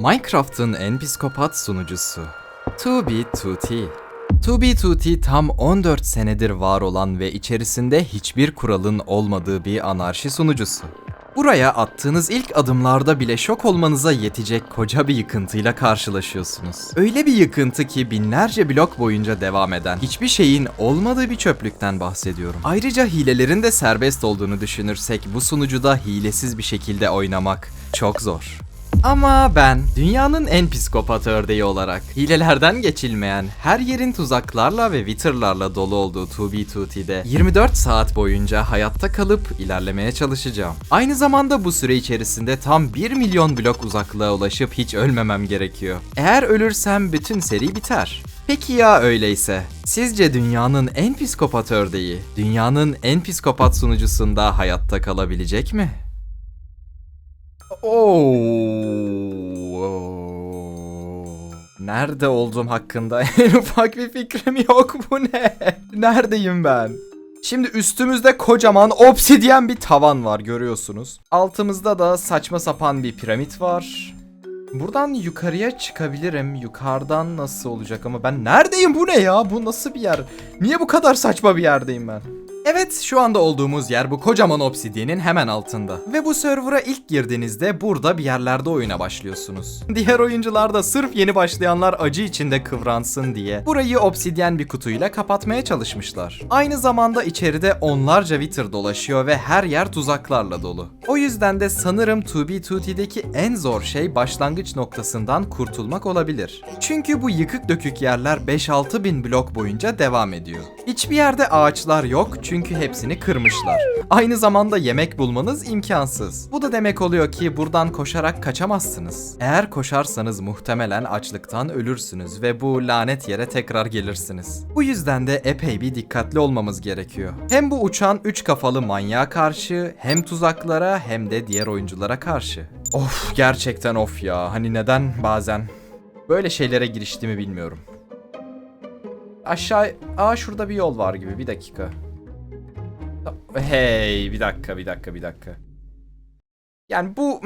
Minecraft'ın en psikopat sunucusu 2B2T. 2B2T tam 14 senedir var olan ve içerisinde hiçbir kuralın olmadığı bir anarşi sunucusu. Buraya attığınız ilk adımlarda bile şok olmanıza yetecek koca bir yıkıntıyla karşılaşıyorsunuz. Öyle bir yıkıntı ki binlerce blok boyunca devam eden, hiçbir şeyin olmadığı bir çöplükten bahsediyorum. Ayrıca hilelerin de serbest olduğunu düşünürsek bu sunucuda hilesiz bir şekilde oynamak çok zor. Ama ben dünyanın en psikopat ördeği olarak hilelerden geçilmeyen, her yerin tuzaklarla ve witherlarla dolu olduğu 2B2T'de 24 saat boyunca hayatta kalıp ilerlemeye çalışacağım. Aynı zamanda bu süre içerisinde tam 1 milyon blok uzaklığa ulaşıp hiç ölmemem gerekiyor. Eğer ölürsem bütün seri biter. Peki ya öyleyse? Sizce dünyanın en psikopat ördeği, dünyanın en psikopat sunucusunda hayatta kalabilecek mi? Oo. Nerede olduğum hakkında en ufak bir fikrim yok bu ne? Neredeyim ben? Şimdi üstümüzde kocaman obsidyen bir tavan var görüyorsunuz. Altımızda da saçma sapan bir piramit var. Buradan yukarıya çıkabilirim. Yukarıdan nasıl olacak ama ben neredeyim bu ne ya? Bu nasıl bir yer? Niye bu kadar saçma bir yerdeyim ben? Evet, şu anda olduğumuz yer bu kocaman obsidyenin hemen altında. Ve bu server'a ilk girdiğinizde burada bir yerlerde oyuna başlıyorsunuz. Diğer oyuncular da sırf yeni başlayanlar acı içinde kıvransın diye burayı obsidyen bir kutuyla kapatmaya çalışmışlar. Aynı zamanda içeride onlarca Wither dolaşıyor ve her yer tuzaklarla dolu. O yüzden de sanırım 2B2T'deki en zor şey başlangıç noktasından kurtulmak olabilir. Çünkü bu yıkık dökük yerler 5-6 bin blok boyunca devam ediyor. Hiçbir yerde ağaçlar yok çünkü hepsini kırmışlar. Aynı zamanda yemek bulmanız imkansız. Bu da demek oluyor ki buradan koşarak kaçamazsınız. Eğer koşarsanız muhtemelen açlıktan ölürsünüz ve bu lanet yere tekrar gelirsiniz. Bu yüzden de epey bir dikkatli olmamız gerekiyor. Hem bu uçan üç kafalı manyağa karşı hem tuzaklara hem de diğer oyunculara karşı. Of gerçekten of ya. Hani neden bazen böyle şeylere giriştiğimi bilmiyorum. Aşağı... Aa şurada bir yol var gibi. Bir dakika. Hey bir dakika bir dakika bir dakika. Yani bu...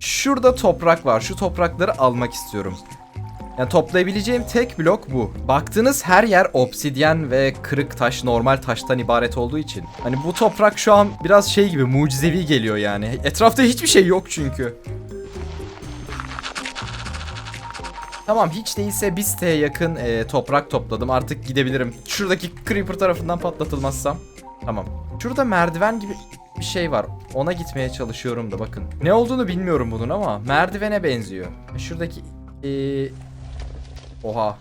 Şurada toprak var. Şu toprakları almak istiyorum. Yani toplayabileceğim tek blok bu. Baktığınız her yer obsidyen ve kırık taş, normal taştan ibaret olduğu için. Hani bu toprak şu an biraz şey gibi mucizevi geliyor yani. Etrafta hiçbir şey yok çünkü. Tamam hiç değilse bir siteye yakın e, toprak topladım. Artık gidebilirim. Şuradaki creeper tarafından patlatılmazsam. Tamam. Şurada merdiven gibi bir şey var. Ona gitmeye çalışıyorum da bakın. Ne olduğunu bilmiyorum bunun ama merdivene benziyor. Şuradaki... e, Oha.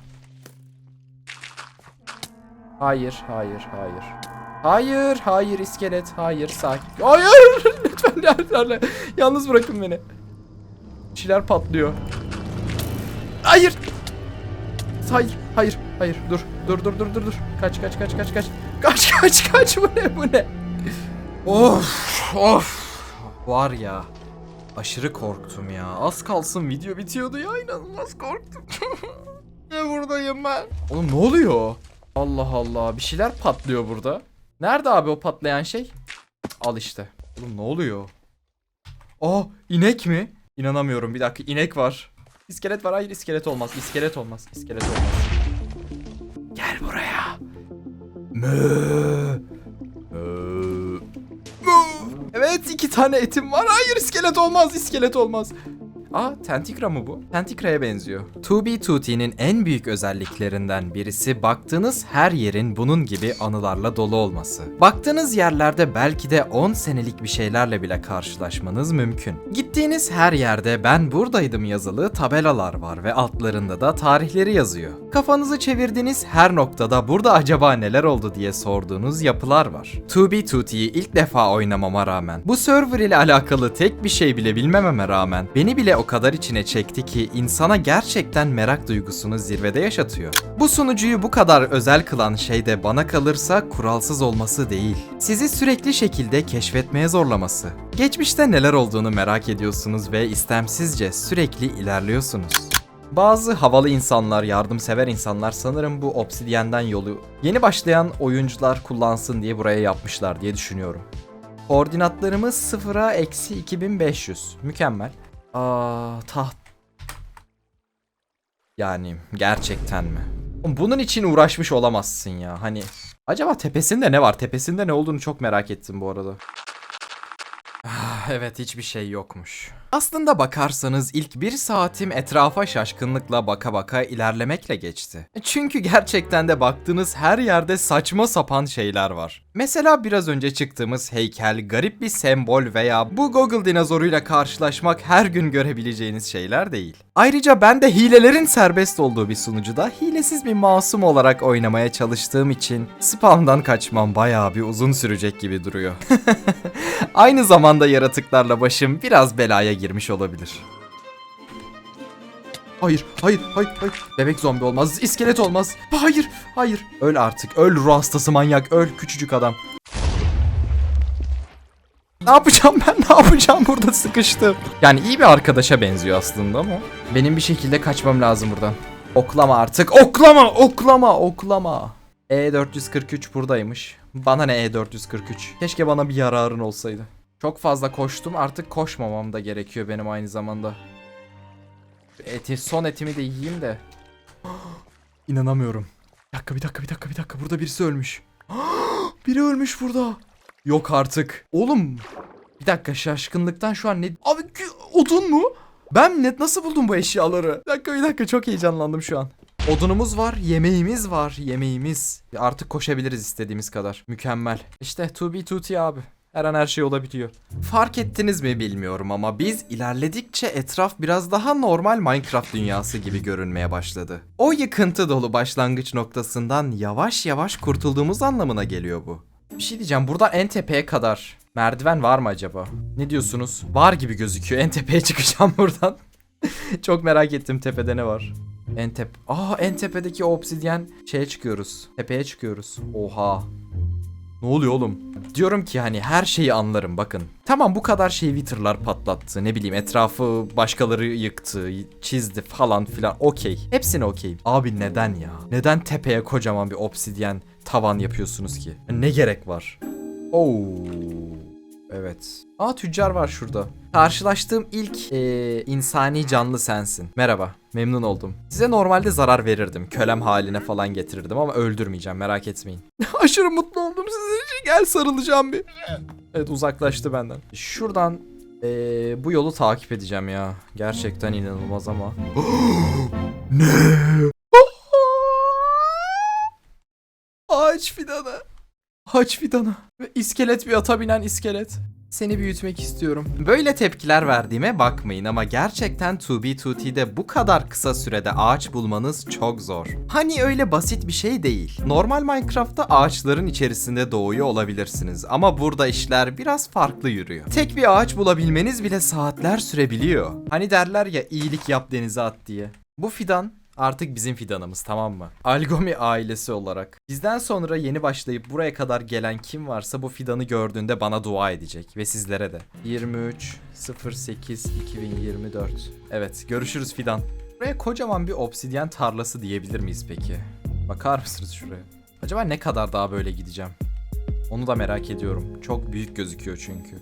Hayır, hayır, hayır. Hayır, hayır iskelet, hayır sakin. Hayır, lütfen lütfen. Yalnız bırakın beni. Bir patlıyor. Hayır. Hayır, hayır, hayır. Dur, dur, dur, dur, dur, dur. Kaç, kaç, kaç, kaç, kaç. Kaç, kaç, kaç. Bu ne, bu ne? Of, of. Var ya. Aşırı korktum ya. Az kalsın video bitiyordu ya. İnanılmaz korktum. ne buradayım ben? Oğlum ne oluyor? Allah Allah. Bir şeyler patlıyor burada. Nerede abi o patlayan şey? Al işte. Oğlum ne oluyor? Aa inek mi? İnanamıyorum bir dakika inek var. İskelet var hayır iskelet olmaz iskelet olmaz iskelet olmaz. Evet iki tane etim var. Hayır iskelet olmaz iskelet olmaz. Aa Tentikra mı bu? Tentikra'ya benziyor. 2B2T'nin en büyük özelliklerinden birisi baktığınız her yerin bunun gibi anılarla dolu olması. Baktığınız yerlerde belki de 10 senelik bir şeylerle bile karşılaşmanız mümkün. Gittiğiniz her yerde ben buradaydım yazılı tabelalar var ve altlarında da tarihleri yazıyor. Kafanızı çevirdiğiniz her noktada burada acaba neler oldu diye sorduğunuz yapılar var. 2B2T'yi ilk defa oynamama rağmen, bu server ile alakalı tek bir şey bile bilmememe rağmen beni bile o kadar içine çekti ki insana gerçekten merak duygusunu zirvede yaşatıyor. Bu sunucuyu bu kadar özel kılan şey de bana kalırsa kuralsız olması değil. Sizi sürekli şekilde keşfetmeye zorlaması. Geçmişte neler olduğunu merak ediyorsunuz ve istemsizce sürekli ilerliyorsunuz. Bazı havalı insanlar, yardımsever insanlar sanırım bu obsidyenden yolu yeni başlayan oyuncular kullansın diye buraya yapmışlar diye düşünüyorum. Koordinatlarımız 0'a eksi 2500. Mükemmel. Aa, taht Yani gerçekten mi? Bunun için uğraşmış olamazsın ya. Hani acaba tepesinde ne var? Tepesinde ne olduğunu çok merak ettim bu arada. Ah, evet hiçbir şey yokmuş. Aslında bakarsanız ilk bir saatim etrafa şaşkınlıkla baka baka ilerlemekle geçti. Çünkü gerçekten de baktığınız her yerde saçma sapan şeyler var. Mesela biraz önce çıktığımız heykel, garip bir sembol veya bu Google dinozoruyla karşılaşmak her gün görebileceğiniz şeyler değil. Ayrıca ben de hilelerin serbest olduğu bir sunucuda hilesiz bir masum olarak oynamaya çalıştığım için spamdan kaçmam bayağı bir uzun sürecek gibi duruyor. Aynı zamanda yaratıklarla başım biraz belaya girmiş olabilir. Hayır, hayır, hayır, hayır. Bebek zombi olmaz, iskelet olmaz. Hayır, hayır. Öl artık, öl ruh hastası manyak, öl küçücük adam. Ne yapacağım ben? Ne yapacağım burada sıkıştım. Yani iyi bir arkadaşa benziyor aslında ama. Benim bir şekilde kaçmam lazım buradan. Oklama artık. Oklama, oklama, oklama. E443 buradaymış. Bana ne E443? Keşke bana bir yararın olsaydı. Çok fazla koştum artık koşmamam da gerekiyor benim aynı zamanda. Eti, son etimi de yiyeyim de. İnanamıyorum. Bir dakika bir dakika bir dakika bir dakika burada birisi ölmüş. Biri ölmüş burada. Yok artık. Oğlum. Bir dakika şaşkınlıktan şu an ne... Abi odun mu? Ben net nasıl buldum bu eşyaları? Bir dakika bir dakika çok heyecanlandım şu an. Odunumuz var, yemeğimiz var, yemeğimiz. Artık koşabiliriz istediğimiz kadar. Mükemmel. İşte to be tutti abi. Her an her şey olabiliyor. Fark ettiniz mi bilmiyorum ama biz ilerledikçe etraf biraz daha normal Minecraft dünyası gibi görünmeye başladı. O yıkıntı dolu başlangıç noktasından yavaş yavaş kurtulduğumuz anlamına geliyor bu. Bir şey diyeceğim buradan en tepeye kadar merdiven var mı acaba? Ne diyorsunuz? Var gibi gözüküyor. En tepeye çıkacağım buradan. Çok merak ettim tepede ne var. En tep... Aa en tepedeki obsidyen şeye çıkıyoruz. Tepeye çıkıyoruz. Oha. Ne oluyor oğlum? Diyorum ki hani her şeyi anlarım bakın. Tamam bu kadar şey Wither'lar patlattı. Ne bileyim etrafı başkaları yıktı, çizdi falan filan. Okey. Hepsine okeyim. Abi neden ya? Neden tepeye kocaman bir obsidyen tavan yapıyorsunuz ki? Ne gerek var? Oo. Evet. Aa tüccar var şurada. Karşılaştığım ilk eee, insani canlı sensin. Merhaba. Memnun oldum. Size normalde zarar verirdim. Kölem haline falan getirirdim ama öldürmeyeceğim merak etmeyin. Aşırı mutlu oldum sizin için. Gel sarılacağım bir. Evet uzaklaştı benden. Şuradan eee, bu yolu takip edeceğim ya. Gerçekten inanılmaz ama. ne? Ağaç fidanı. Ağaç fidanı. Ve iskelet bir ata binen iskelet. Seni büyütmek istiyorum. Böyle tepkiler verdiğime bakmayın ama gerçekten 2B2T'de bu kadar kısa sürede ağaç bulmanız çok zor. Hani öyle basit bir şey değil. Normal Minecraft'ta ağaçların içerisinde doğuyor olabilirsiniz ama burada işler biraz farklı yürüyor. Tek bir ağaç bulabilmeniz bile saatler sürebiliyor. Hani derler ya iyilik yap denize at diye. Bu fidan Artık bizim fidanımız tamam mı? Algomi ailesi olarak. Bizden sonra yeni başlayıp buraya kadar gelen kim varsa bu fidanı gördüğünde bana dua edecek. Ve sizlere de. 23 08 2024. Evet görüşürüz fidan. Buraya kocaman bir obsidyen tarlası diyebilir miyiz peki? Bakar mısınız şuraya? Acaba ne kadar daha böyle gideceğim? Onu da merak ediyorum. Çok büyük gözüküyor çünkü.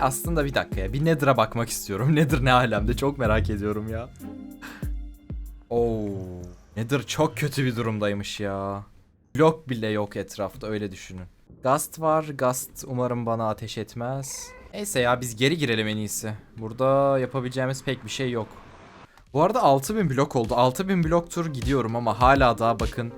Aslında bir dakika ya. Bir Nether'a bakmak istiyorum. Nether ne alemde çok merak ediyorum ya. Oo. Nether çok kötü bir durumdaymış ya. Blok bile yok etrafta öyle düşünün. Gast var. Gast umarım bana ateş etmez. Neyse ya biz geri girelim en iyisi. Burada yapabileceğimiz pek bir şey yok. Bu arada 6000 blok oldu. 6000 bloktur gidiyorum ama hala daha bakın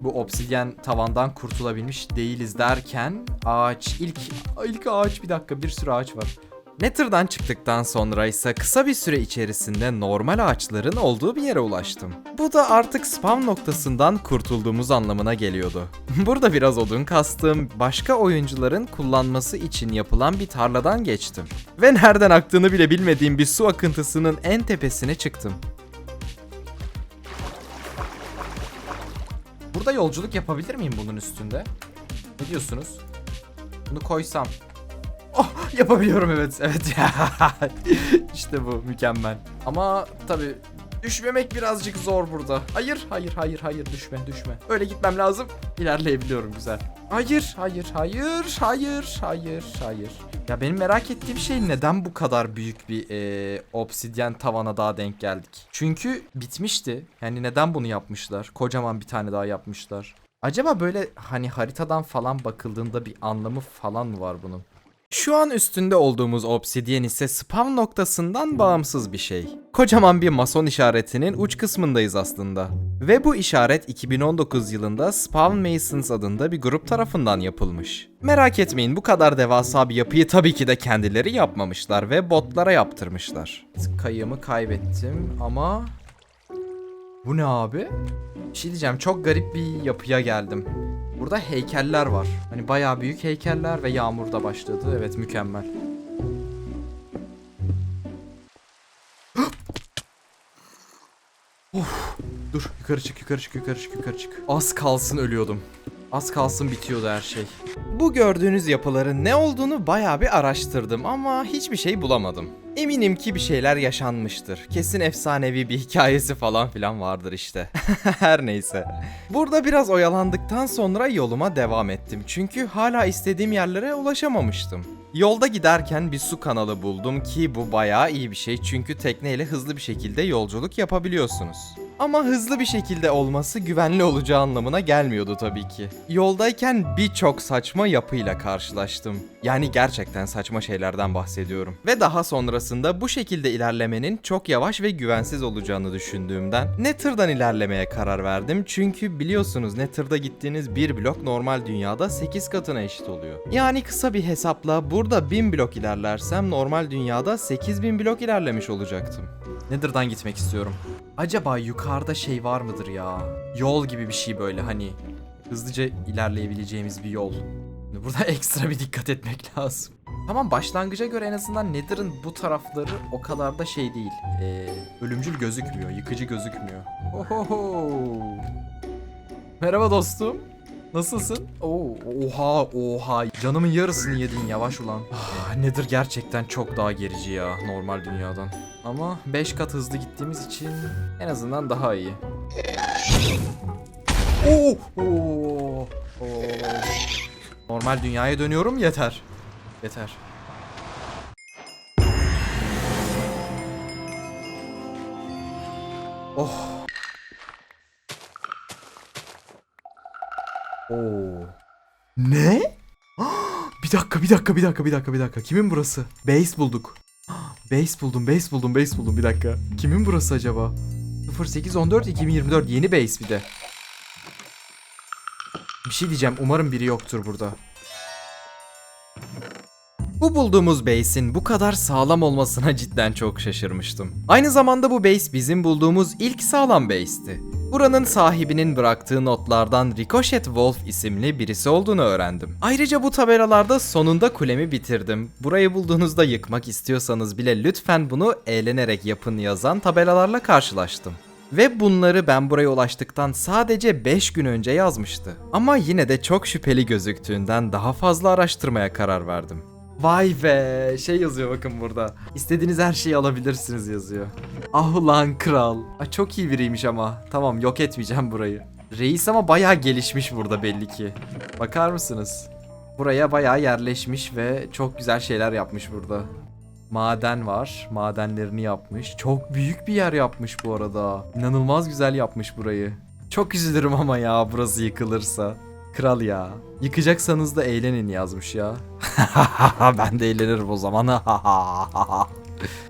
bu obsidyen tavandan kurtulabilmiş değiliz derken ağaç ilk ilk ağaç bir dakika bir sürü ağaç var. Nether'dan çıktıktan sonra ise kısa bir süre içerisinde normal ağaçların olduğu bir yere ulaştım. Bu da artık spam noktasından kurtulduğumuz anlamına geliyordu. Burada biraz odun kastım, başka oyuncuların kullanması için yapılan bir tarladan geçtim. Ve nereden aktığını bile bilmediğim bir su akıntısının en tepesine çıktım. Burada yolculuk yapabilir miyim bunun üstünde? Ne diyorsunuz? Bunu koysam Oh yapabiliyorum evet evet ya. işte bu mükemmel. Ama tabi Düşmemek birazcık zor burada. Hayır, hayır, hayır, hayır. Düşme, düşme. Öyle gitmem lazım. İlerleyebiliyorum güzel. Hayır, hayır, hayır, hayır, hayır, hayır. Ya benim merak ettiğim şey neden bu kadar büyük bir eee obsidyen tavana daha denk geldik? Çünkü bitmişti. Yani neden bunu yapmışlar? Kocaman bir tane daha yapmışlar. Acaba böyle hani haritadan falan bakıldığında bir anlamı falan mı var bunun? Şu an üstünde olduğumuz obsidyen ise spawn noktasından bağımsız bir şey. Kocaman bir mason işaretinin uç kısmındayız aslında. Ve bu işaret 2019 yılında Spawn Masons adında bir grup tarafından yapılmış. Merak etmeyin bu kadar devasa bir yapıyı tabii ki de kendileri yapmamışlar ve botlara yaptırmışlar. Kayığımı kaybettim ama... Bu ne abi? Bir şey diyeceğim çok garip bir yapıya geldim. Burada heykeller var. Hani bayağı büyük heykeller ve yağmur da başladı. Evet mükemmel. Of, dur yukarı çık yukarı çık yukarı çık yukarı çık. Az kalsın ölüyordum. Az kalsın bitiyordu her şey. Bu gördüğünüz yapıların ne olduğunu bayağı bir araştırdım ama hiçbir şey bulamadım. Eminim ki bir şeyler yaşanmıştır. Kesin efsanevi bir hikayesi falan filan vardır işte. Her neyse. Burada biraz oyalandıktan sonra yoluma devam ettim. Çünkü hala istediğim yerlere ulaşamamıştım. Yolda giderken bir su kanalı buldum ki bu bayağı iyi bir şey çünkü tekneyle hızlı bir şekilde yolculuk yapabiliyorsunuz. Ama hızlı bir şekilde olması güvenli olacağı anlamına gelmiyordu tabii ki. Yoldayken birçok saçma yapıyla karşılaştım. Yani gerçekten saçma şeylerden bahsediyorum. Ve daha sonrasında bu şekilde ilerlemenin çok yavaş ve güvensiz olacağını düşündüğümden Nether'dan ilerlemeye karar verdim. Çünkü biliyorsunuz Nether'da gittiğiniz bir blok normal dünyada 8 katına eşit oluyor. Yani kısa bir hesapla burada 1000 blok ilerlersem normal dünyada 8000 blok ilerlemiş olacaktım. Nether'dan gitmek istiyorum. Acaba yukarıda şey var mıdır ya? Yol gibi bir şey böyle hani hızlıca ilerleyebileceğimiz bir yol. Burada ekstra bir dikkat etmek lazım. Tamam başlangıca göre en azından Nether'ın bu tarafları o kadar da şey değil. Ee, ölümcül gözükmüyor, yıkıcı gözükmüyor. Ohoho. Merhaba dostum. Nasılsın? Oo, oha oha canımın yarısını yedin yavaş ulan. Ah, Nether gerçekten çok daha gerici ya normal dünyadan. Ama 5 kat hızlı gittiğimiz için en azından daha iyi. Oo, oo, oo. Normal dünyaya dönüyorum yeter. Yeter. Oh. Oo. Ne? bir dakika, bir dakika, bir dakika, bir dakika, bir dakika. Kimin burası? Base bulduk. Base buldum, base buldum, base buldum. Bir dakika. Kimin burası acaba? 0814 2024 yeni base bir de. Bir şey diyeceğim. Umarım biri yoktur burada. Bu bulduğumuz base'in bu kadar sağlam olmasına cidden çok şaşırmıştım. Aynı zamanda bu base bizim bulduğumuz ilk sağlam base'ti. Buranın sahibinin bıraktığı notlardan Ricochet Wolf isimli birisi olduğunu öğrendim. Ayrıca bu tabelalarda sonunda kulemi bitirdim. Burayı bulduğunuzda yıkmak istiyorsanız bile lütfen bunu eğlenerek yapın yazan tabelalarla karşılaştım. Ve bunları ben buraya ulaştıktan sadece 5 gün önce yazmıştı. Ama yine de çok şüpheli gözüktüğünden daha fazla araştırmaya karar verdim. Vay be şey yazıyor bakın burada. İstediğiniz her şeyi alabilirsiniz yazıyor. Ah ulan kral. Ay çok iyi biriymiş ama. Tamam yok etmeyeceğim burayı. Reis ama bayağı gelişmiş burada belli ki. Bakar mısınız? Buraya bayağı yerleşmiş ve çok güzel şeyler yapmış burada. Maden var. Madenlerini yapmış. Çok büyük bir yer yapmış bu arada. İnanılmaz güzel yapmış burayı. Çok üzülürüm ama ya burası yıkılırsa. Kral ya. Yıkacaksanız da eğlenin yazmış ya. ben de eğlenirim o zaman.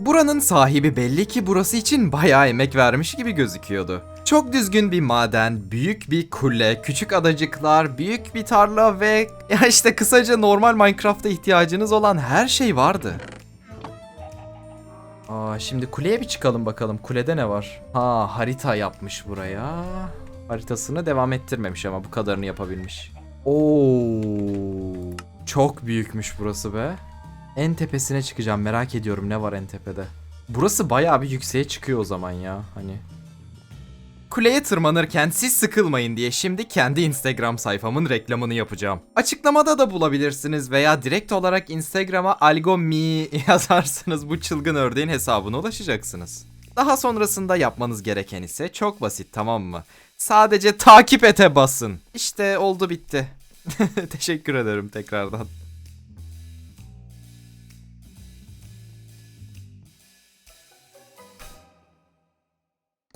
Buranın sahibi belli ki burası için bayağı emek vermiş gibi gözüküyordu. Çok düzgün bir maden, büyük bir kule, küçük adacıklar, büyük bir tarla ve ya işte kısaca normal Minecraft'ta ihtiyacınız olan her şey vardı. Aa, şimdi kuleye bir çıkalım bakalım. Kulede ne var? Ha harita yapmış buraya. Haritasını devam ettirmemiş ama bu kadarını yapabilmiş. Oo, çok büyükmüş burası be. En tepesine çıkacağım. Merak ediyorum ne var en tepede. Burası bayağı bir yükseğe çıkıyor o zaman ya. Hani Kuleye tırmanırken siz sıkılmayın diye şimdi kendi Instagram sayfamın reklamını yapacağım. Açıklamada da bulabilirsiniz veya direkt olarak Instagram'a algomi yazarsanız bu çılgın ördeğin hesabına ulaşacaksınız. Daha sonrasında yapmanız gereken ise çok basit tamam mı? Sadece takip ete basın. İşte oldu bitti. Teşekkür ederim tekrardan.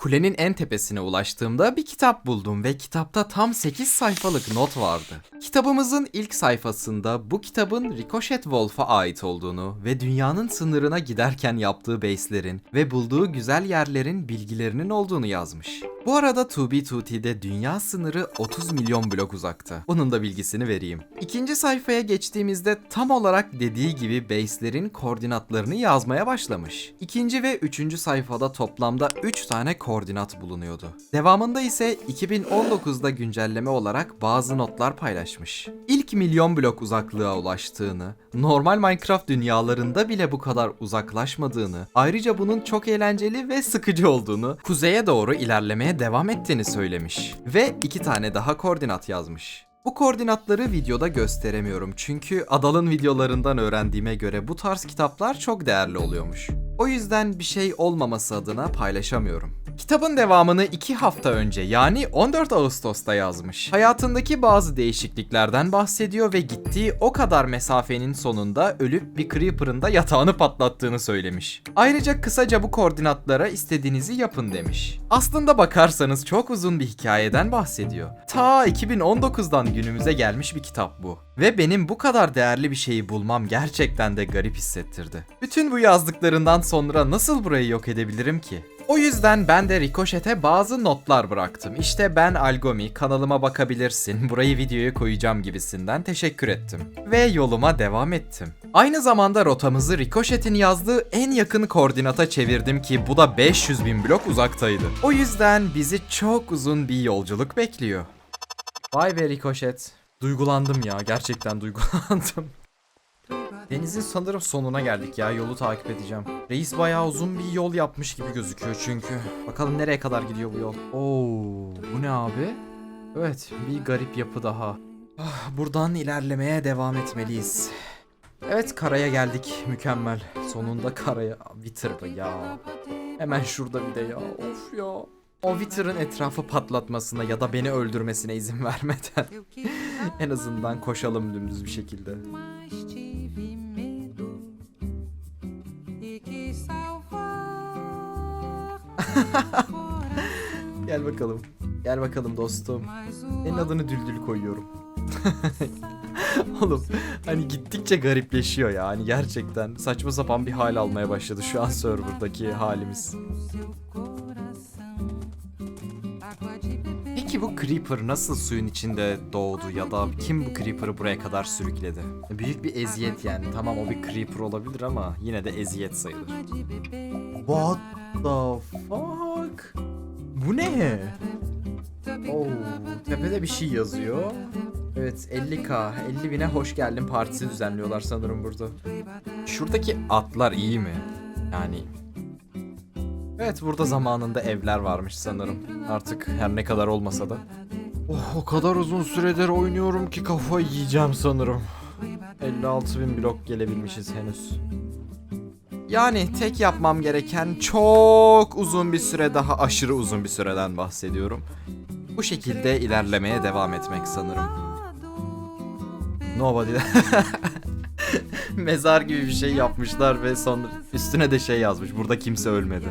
Kulenin en tepesine ulaştığımda bir kitap buldum ve kitapta tam 8 sayfalık not vardı. Kitabımızın ilk sayfasında bu kitabın Ricochet Wolf'a ait olduğunu ve dünyanın sınırına giderken yaptığı base'lerin ve bulduğu güzel yerlerin bilgilerinin olduğunu yazmış. Bu arada Tubi Tuti'de dünya sınırı 30 milyon blok uzakta. Bunun da bilgisini vereyim. İkinci sayfaya geçtiğimizde tam olarak dediği gibi base'lerin koordinatlarını yazmaya başlamış. İkinci ve üçüncü sayfada toplamda 3 tane koordinat bulunuyordu. Devamında ise 2019'da güncelleme olarak bazı notlar paylaşmış. İlk milyon blok uzaklığa ulaştığını, normal Minecraft dünyalarında bile bu kadar uzaklaşmadığını, ayrıca bunun çok eğlenceli ve sıkıcı olduğunu, kuzeye doğru ilerlemeye devam ettiğini söylemiş. Ve iki tane daha koordinat yazmış. Bu koordinatları videoda gösteremiyorum çünkü Adal'ın videolarından öğrendiğime göre bu tarz kitaplar çok değerli oluyormuş. O yüzden bir şey olmaması adına paylaşamıyorum. Kitabın devamını 2 hafta önce yani 14 Ağustos'ta yazmış. Hayatındaki bazı değişikliklerden bahsediyor ve gittiği o kadar mesafenin sonunda ölüp bir Creeper'ın da yatağını patlattığını söylemiş. Ayrıca kısaca bu koordinatlara istediğinizi yapın demiş. Aslında bakarsanız çok uzun bir hikayeden bahsediyor. Ta 2019'dan günümüze gelmiş bir kitap bu. Ve benim bu kadar değerli bir şeyi bulmam gerçekten de garip hissettirdi. Bütün bu yazdıklarından sonra nasıl burayı yok edebilirim ki? O yüzden ben de Ricochet'e bazı notlar bıraktım. İşte ben Algomi, kanalıma bakabilirsin, burayı videoya koyacağım gibisinden teşekkür ettim. Ve yoluma devam ettim. Aynı zamanda rotamızı Ricochet'in yazdığı en yakın koordinata çevirdim ki bu da 500 bin blok uzaktaydı. O yüzden bizi çok uzun bir yolculuk bekliyor. Vay be Ricochet. Duygulandım ya, gerçekten duygulandım. Denizin sanırım sonuna geldik ya. Yolu takip edeceğim. Reis bayağı uzun bir yol yapmış gibi gözüküyor çünkü. Bakalım nereye kadar gidiyor bu yol. Oo, bu ne abi? Evet, bir garip yapı daha. Ah, buradan ilerlemeye devam etmeliyiz. Evet, karaya geldik. Mükemmel. Sonunda karaya. Bitir ya. Hemen şurada bir de ya. Of ya. O Wither'ın etrafı patlatmasına ya da beni öldürmesine izin vermeden en azından koşalım dümdüz bir şekilde. Gel bakalım. Gel bakalım dostum. Senin adını Düldül koyuyorum. Oğlum hani gittikçe garipleşiyor ya. Hani gerçekten saçma sapan bir hal almaya başladı şu an serverdaki halimiz. Peki bu Creeper nasıl suyun içinde doğdu ya da kim bu Creeper'ı buraya kadar sürükledi? Büyük bir eziyet yani. Tamam o bir Creeper olabilir ama yine de eziyet sayılır. What the fuck? Bu ne? Oo, tepede bir şey yazıyor. Evet 50k, 50 bine hoş geldin partisi düzenliyorlar sanırım burada. Şuradaki atlar iyi mi? Yani... Evet burada zamanında evler varmış sanırım. Artık her ne kadar olmasa da. Oh, o kadar uzun süredir oynuyorum ki kafayı yiyeceğim sanırım. 56 bin blok gelebilmişiz henüz. Yani tek yapmam gereken çok uzun bir süre daha aşırı uzun bir süreden bahsediyorum. Bu şekilde ilerlemeye devam etmek sanırım. Nobody. Mezar gibi bir şey yapmışlar ve sonra üstüne de şey yazmış. Burada kimse ölmedi.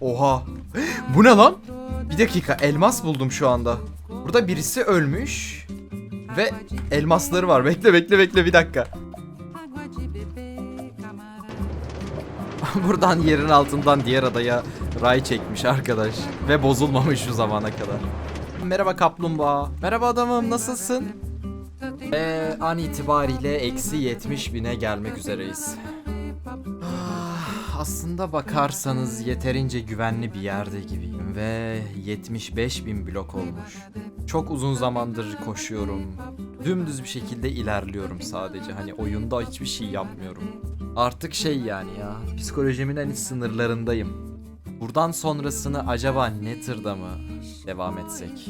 Oha. Bu ne lan? Bir dakika elmas buldum şu anda. Burada birisi ölmüş ve elmasları var. Bekle bekle bekle bir dakika. Buradan yerin altından diğer adaya ray çekmiş arkadaş. Ve bozulmamış şu zamana kadar. Merhaba kaplumbağa. Merhaba adamım nasılsın? Ve an itibariyle eksi 70 bine gelmek üzereyiz. Ah, Aslında bakarsanız yeterince güvenli bir yerde gibiyim ve 75 bin blok olmuş. Çok uzun zamandır koşuyorum. Dümdüz bir şekilde ilerliyorum sadece. Hani oyunda hiçbir şey yapmıyorum. Artık şey yani ya. Psikolojimin en iç sınırlarındayım. Buradan sonrasını acaba Nether'da mı devam etsek?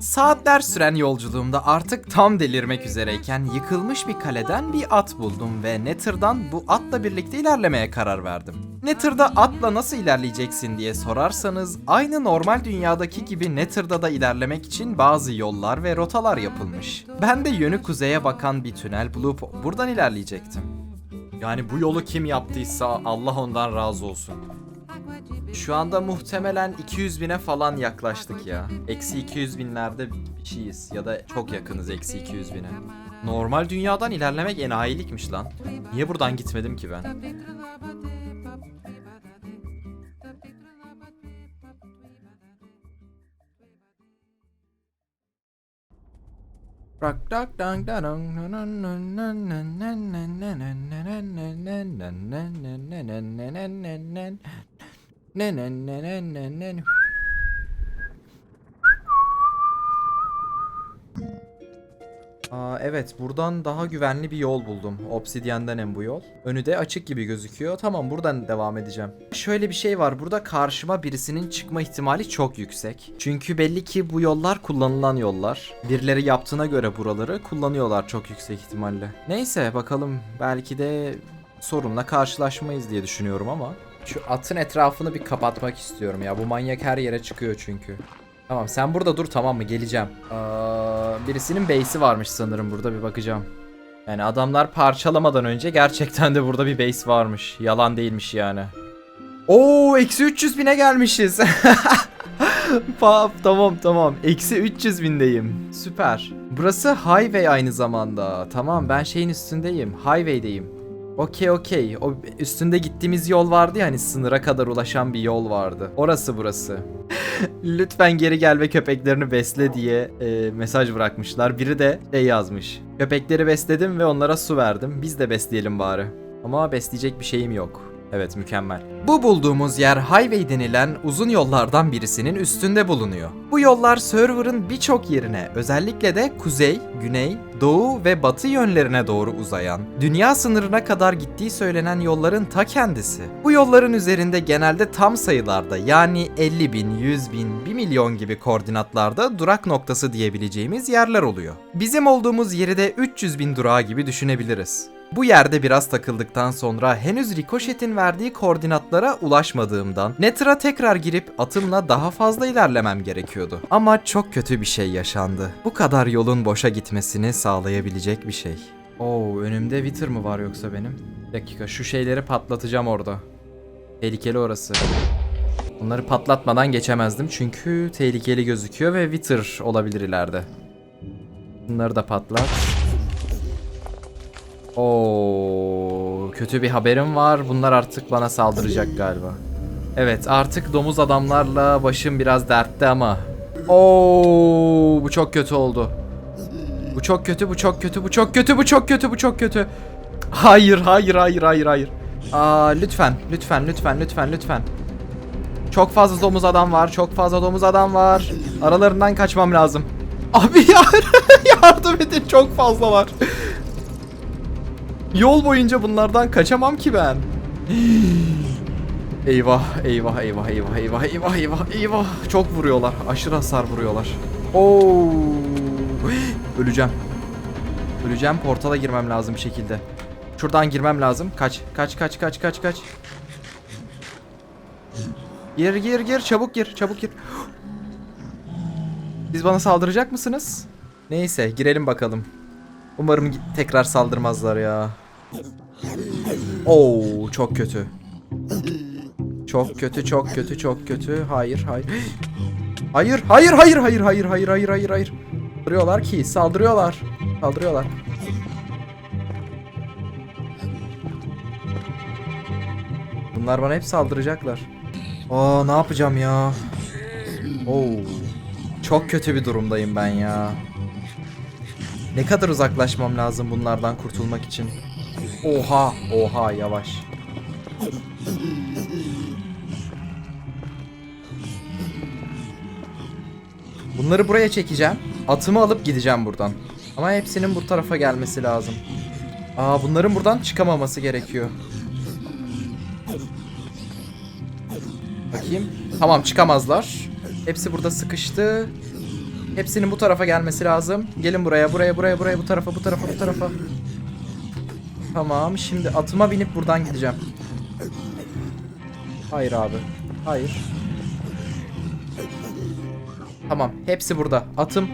Saatler süren yolculuğumda artık tam delirmek üzereyken yıkılmış bir kaleden bir at buldum ve Nether'dan bu atla birlikte ilerlemeye karar verdim. Nether'da atla nasıl ilerleyeceksin diye sorarsanız aynı normal dünyadaki gibi Nether'da da ilerlemek için bazı yollar ve rotalar yapılmış. Ben de yönü kuzeye bakan bir tünel bulup buradan ilerleyecektim. Yani bu yolu kim yaptıysa Allah ondan razı olsun. Şu anda muhtemelen 200 bine falan yaklaştık ya. Eksi 200 binlerde bir şeyiz ya da çok yakınız eksi 200 bine. Normal dünyadan ilerlemek enayilikmiş lan. Niye buradan gitmedim ki ben? Rock dog dong da ne ne ne ne ne ne. Aa, evet buradan daha güvenli bir yol buldum. Obsidyenden hem bu yol. Önü de açık gibi gözüküyor. Tamam buradan devam edeceğim. Şöyle bir şey var. Burada karşıma birisinin çıkma ihtimali çok yüksek. Çünkü belli ki bu yollar kullanılan yollar. Birileri yaptığına göre buraları kullanıyorlar çok yüksek ihtimalle. Neyse bakalım belki de sorunla karşılaşmayız diye düşünüyorum ama şu atın etrafını bir kapatmak istiyorum ya. Bu manyak her yere çıkıyor çünkü. Tamam sen burada dur tamam mı geleceğim. Aa, birisinin base'i varmış sanırım burada bir bakacağım. Yani adamlar parçalamadan önce gerçekten de burada bir base varmış. Yalan değilmiş yani. Oo eksi 300 bine gelmişiz. Pa- tamam tamam. Eksi 300 bindeyim. Süper. Burası highway aynı zamanda. Tamam ben şeyin üstündeyim. Highway'deyim. Okey okey. O üstünde gittiğimiz yol vardı ya hani sınıra kadar ulaşan bir yol vardı. Orası burası. Lütfen geri gel ve köpeklerini besle diye e, mesaj bırakmışlar. Biri de şey yazmış. Köpekleri besledim ve onlara su verdim. Biz de besleyelim bari. Ama besleyecek bir şeyim yok. Evet mükemmel. Bu bulduğumuz yer Highway denilen uzun yollardan birisinin üstünde bulunuyor. Bu yollar server'ın birçok yerine özellikle de kuzey, güney, doğu ve batı yönlerine doğru uzayan, dünya sınırına kadar gittiği söylenen yolların ta kendisi. Bu yolların üzerinde genelde tam sayılarda yani 50 bin, 100 bin, 1 milyon gibi koordinatlarda durak noktası diyebileceğimiz yerler oluyor. Bizim olduğumuz yeri de 300 bin durağı gibi düşünebiliriz. Bu yerde biraz takıldıktan sonra henüz Ricochet'in verdiği koordinatlara ulaşmadığımdan Nether'a tekrar girip atımla daha fazla ilerlemem gerekiyordu. Ama çok kötü bir şey yaşandı. Bu kadar yolun boşa gitmesini sağlayabilecek bir şey. Oo önümde Wither mı var yoksa benim? Dakika şu şeyleri patlatacağım orada. Tehlikeli orası. Bunları patlatmadan geçemezdim çünkü tehlikeli gözüküyor ve Wither olabilir ileride. Bunları da patlat. Oo, kötü bir haberim var. Bunlar artık bana saldıracak galiba. Evet, artık domuz adamlarla başım biraz dertte ama. Oo, bu çok kötü oldu. Bu çok kötü, bu çok kötü, bu çok kötü, bu çok kötü, bu çok kötü. Hayır, hayır, hayır, hayır, hayır. Aa, lütfen, lütfen, lütfen, lütfen, lütfen. Çok fazla domuz adam var, çok fazla domuz adam var. Aralarından kaçmam lazım. Abi ya, yardım edin, çok fazla var. Yol boyunca bunlardan kaçamam ki ben. eyvah, eyvah, eyvah, eyvah, eyvah, eyvah, eyvah, eyvah. Çok vuruyorlar. Aşırı hasar vuruyorlar. Oo. Öleceğim. Öleceğim. Portala girmem lazım bir şekilde. Şuradan girmem lazım. Kaç, kaç, kaç, kaç, kaç, kaç. Gir, gir, gir. Çabuk gir, çabuk gir. Siz bana saldıracak mısınız? Neyse, girelim bakalım. Umarım tekrar saldırmazlar ya. Oo çok kötü. Çok kötü, çok kötü, çok kötü. Hayır, hayır. Hayır, hayır, hayır, hayır, hayır, hayır, hayır, hayır, hayır. Saldırıyorlar ki, saldırıyorlar. Saldırıyorlar. Bunlar bana hep saldıracaklar. Aa ne yapacağım ya? Oo. Çok kötü bir durumdayım ben ya. Ne kadar uzaklaşmam lazım bunlardan kurtulmak için? Oha, oha yavaş. Bunları buraya çekeceğim. Atımı alıp gideceğim buradan. Ama hepsinin bu tarafa gelmesi lazım. Aa bunların buradan çıkamaması gerekiyor. Bakayım. Tamam çıkamazlar. Hepsi burada sıkıştı. Hepsinin bu tarafa gelmesi lazım. Gelin buraya, buraya, buraya, buraya, bu tarafa, bu tarafa, bu tarafa. Tamam, şimdi atıma binip buradan gideceğim. Hayır abi. Hayır. Tamam. Hepsi burada. Atım.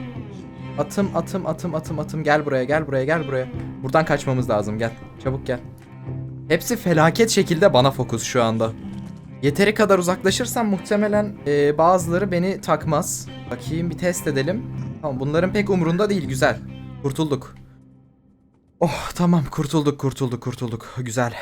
Atım, atım, atım, atım, atım. Gel buraya, gel buraya, gel buraya. Buradan kaçmamız lazım. Gel. Çabuk gel. Hepsi felaket şekilde bana fokus şu anda. Yeteri kadar uzaklaşırsam muhtemelen e, bazıları beni takmaz. Bakayım bir test edelim. Tamam bunların pek umurunda değil. Güzel. Kurtulduk. Oh tamam kurtulduk kurtulduk kurtulduk. Güzel.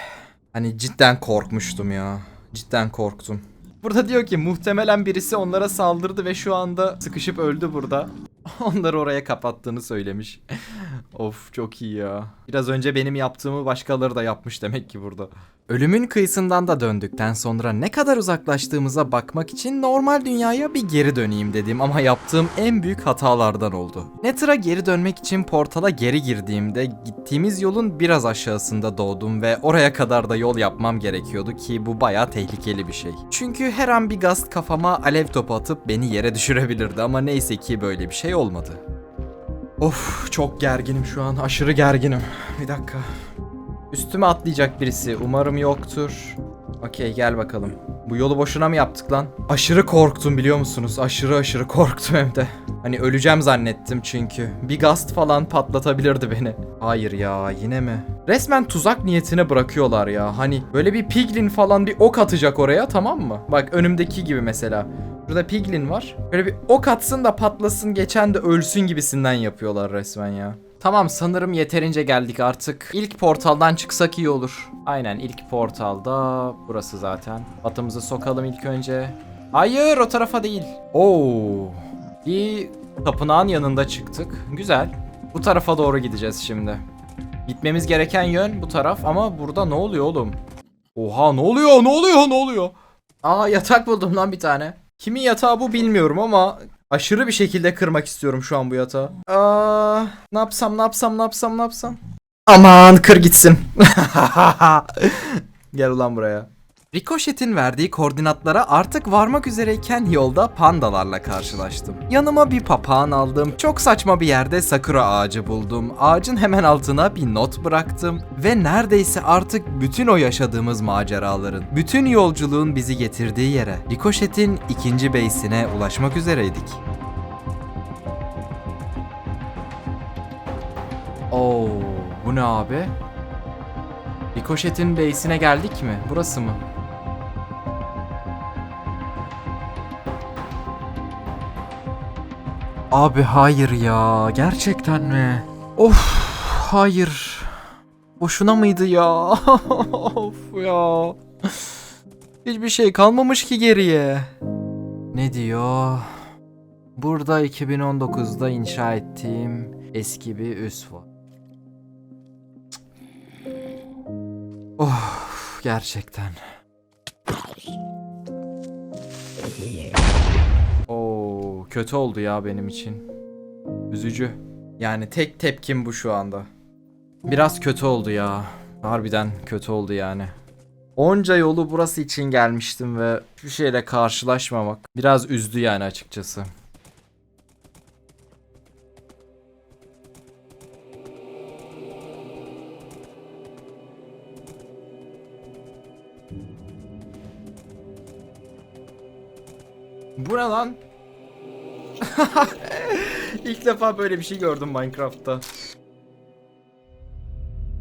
Hani cidden korkmuştum ya. Cidden korktum. Burada diyor ki muhtemelen birisi onlara saldırdı ve şu anda sıkışıp öldü burada. Onları oraya kapattığını söylemiş. of çok iyi ya. Biraz önce benim yaptığımı başkaları da yapmış demek ki burada. Ölümün kıyısından da döndükten sonra ne kadar uzaklaştığımıza bakmak için normal dünyaya bir geri döneyim dedim ama yaptığım en büyük hatalardan oldu. Nether'a geri dönmek için portala geri girdiğimde gittiğimiz yolun biraz aşağısında doğdum ve oraya kadar da yol yapmam gerekiyordu ki bu baya tehlikeli bir şey. Çünkü her an bir gaz kafama alev topu atıp beni yere düşürebilirdi ama neyse ki böyle bir şey olmadı. Of çok gerginim şu an aşırı gerginim. Bir dakika. Üstüme atlayacak birisi. Umarım yoktur. Okey gel bakalım. Bu yolu boşuna mı yaptık lan? Aşırı korktum biliyor musunuz? Aşırı aşırı korktum hem de. Hani öleceğim zannettim çünkü. Bir gast falan patlatabilirdi beni. Hayır ya yine mi? Resmen tuzak niyetine bırakıyorlar ya. Hani böyle bir piglin falan bir ok atacak oraya tamam mı? Bak önümdeki gibi mesela. Burada piglin var. Böyle bir ok atsın da patlasın geçen de ölsün gibisinden yapıyorlar resmen ya. Tamam sanırım yeterince geldik artık. İlk portaldan çıksak iyi olur. Aynen ilk portalda burası zaten. Atımızı sokalım ilk önce. Hayır o tarafa değil. Oo. Bir tapınağın yanında çıktık. Güzel. Bu tarafa doğru gideceğiz şimdi. Gitmemiz gereken yön bu taraf ama burada ne oluyor oğlum? Oha ne oluyor ne oluyor ne oluyor? Aa yatak buldum lan bir tane. Kimin yatağı bu bilmiyorum ama aşırı bir şekilde kırmak istiyorum şu an bu yatağı. Aa, ne yapsam ne yapsam ne yapsam ne yapsam? Aman kır gitsin. Gel ulan buraya. Ricochet'in verdiği koordinatlara artık varmak üzereyken yolda pandalarla karşılaştım. Yanıma bir papağan aldım. Çok saçma bir yerde sakura ağacı buldum. Ağacın hemen altına bir not bıraktım. Ve neredeyse artık bütün o yaşadığımız maceraların, bütün yolculuğun bizi getirdiği yere, Ricochet'in ikinci base'ine ulaşmak üzereydik. Oo, bu ne abi? Ricochet'in base'ine geldik mi? Burası mı? Abi hayır ya. Gerçekten mi? Of hayır. Boşuna mıydı ya? of ya. Hiçbir şey kalmamış ki geriye. Ne diyor? Burada 2019'da inşa ettiğim eski bir üs var. Of gerçekten. Kötü oldu ya benim için. Üzücü. Yani tek tepkim bu şu anda. Biraz kötü oldu ya. Harbiden kötü oldu yani. Onca yolu burası için gelmiştim ve bir şeyle karşılaşmamak biraz üzdü yani açıkçası. Bu ne lan? İlk defa böyle bir şey gördüm Minecraft'ta.